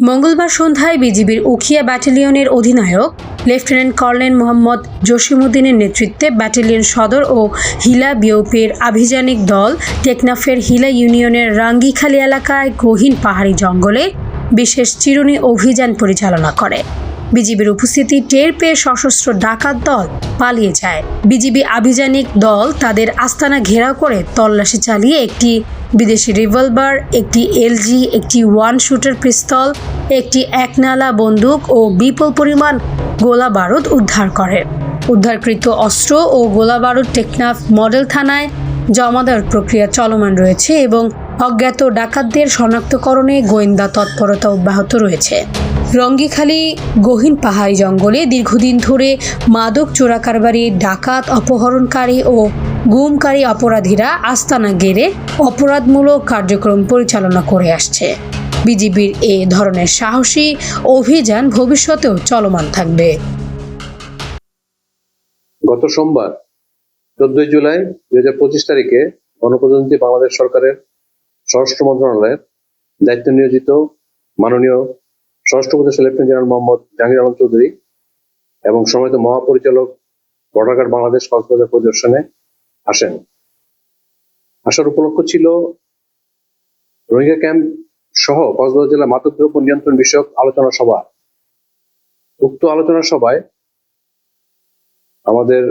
মঙ্গলবার সন্ধ্যায় বিজিবির উখিয়া ব্যাটালিয়নের অধিনায়ক, লেফটেন্যান্ট কর্নেল মোহাম্মদ জসিমুদ্দিনের নেতৃত্বে ব্যাটালিয়ন সদর ও হিলা বিওপির আভিযানিক দল টেকনাফের হিলা ইউনিয়নের রাঙ্গিখালী এলাকায় গহীন পাহাড়ি জঙ্গলে বিশেষ চিরুনি অভিযান পরিচালনা করে। বিজিবির উপস্থিতি টের পেয়ে সশস্ত্র ডাকাত দল পালিয়ে যায়। বিজিবি আভিযানিক দল তাদের আস্তানা ঘেরাও করে তল্লাশি চালিয়ে একটি বিদেশি রিভলভার একটি এলজি একটি ওয়ান শুটার পিস্তল একটি একনালা বন্দুক ও বিপুল পরিমাণ গোলা বারুদ উদ্ধার করে। উদ্ধারকৃত অস্ত্র ও গোলা বারুদ টেকনাফ মডেল থানায় জমা দেওয়ার প্রক্রিয়া চলমান রয়েছে এবং অজ্ঞাত ডাকাতদের শনাক্তকরণে গোয়েন্দা তৎপরতা অব্যাহত রয়েছে। রঙ্গিখালী গহীন পাহাড়ি জঙ্গলে দীর্ঘদিন ধরে মাদক চোরাকারবারি, ডাকাত, অপহরণকারী ও গুমকারী অপরাধীরা আস্তানা গেড়ে অপরাধমূলক কার্যক্রম পরিচালনা করে আসছে। বিজিবির এ ধরনের সাহসী অভিযান ভবিষ্যতেও চলমান থাকবে। গত সোমবার, চোদ্দই জুলাই দুই হাজার পঁচিশ তারিখে গণপ্রজাতন্ত্রী বাংলাদেশ সরকারের স্বরাষ্ট্র মন্ত্রণালয়ের দায়িত্ব নিয়োজিত মাননীয় স্বরাষ্ট্র উপদেষ্টা লেফটেন্যান্ট জেনারেল মোহাম্মদ জাহাঙ্গীর আলম চৌধুরী এবং সমিত মহাপরিচালক বর্ডার গার্ড বাংলাদেশ কক্সবাজার পরিদর্শনে আসেন। আসার উপলক্ষ ছিল রোহিঙ্গা ক্যাম্প সহ কক্সবাজার জেলা মাদকদ্রব্য নিয়ন্ত্রণ বিষয়ক আলোচনা সভা। উক্ত আলোচনা সভায় আমাদের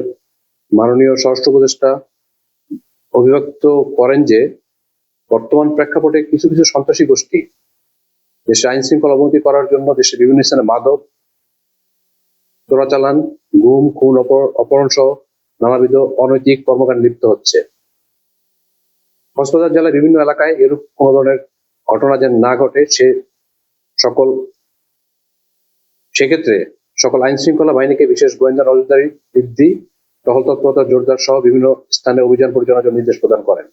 মাননীয় স্বরাষ্ট্র উপদেষ্টা অভিব্যক্ত করেন যে, বর্তমান প্রেক্ষাপটে কিছু কিছু সন্ত্রাসী গোষ্ঠী দেশে আইন শৃঙ্খলা অবনতি করার জন্য দেশের বিভিন্ন স্থানে মাদক, চোরাচালান, গুম, খুন, অপহরণ সহ নানাবিধ অনৈতিক কর্মকাণ্ড লিপ্ত হচ্ছে। কক্সবাজার জেলার বিভিন্ন এলাকায় এরূপ কোনো ধরনের ঘটনা যেন না ঘটে, সে সকল সেক্ষেত্রে সকল আইন শৃঙ্খলা বাহিনীকে বিশেষ গোয়েন্দা নজরদারি বৃদ্ধি, টহল তৎপরতা জোরদার সহ বিভিন্ন স্থানে অভিযান পরিচালনার জন্য নির্দেশ প্রদান করেন।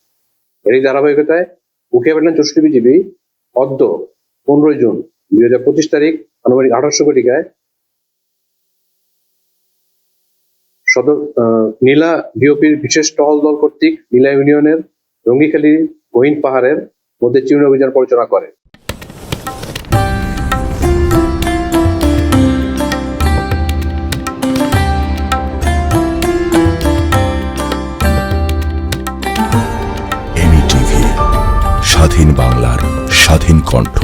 এরই ধারাবাহিকতায় উকিয়া ব্যাটালিয়ন চৌষট্টি বিজিবি অদ্য পনেরোই জুন দুই হাজার পঁচিশ তারিখ, আনুমানিক আঠারোশো কোটিকায় সদর নীলা বিওপির বিশেষ টহল দল কর্তৃক নীলা ইউনিয়নের রঙ্গিখালী গহীন পাহাড়ের মধ্যে চিরুনি অভিযান পরিচালনা করে। স্বাধীন বাংলার স্বাধীন কণ্ঠ।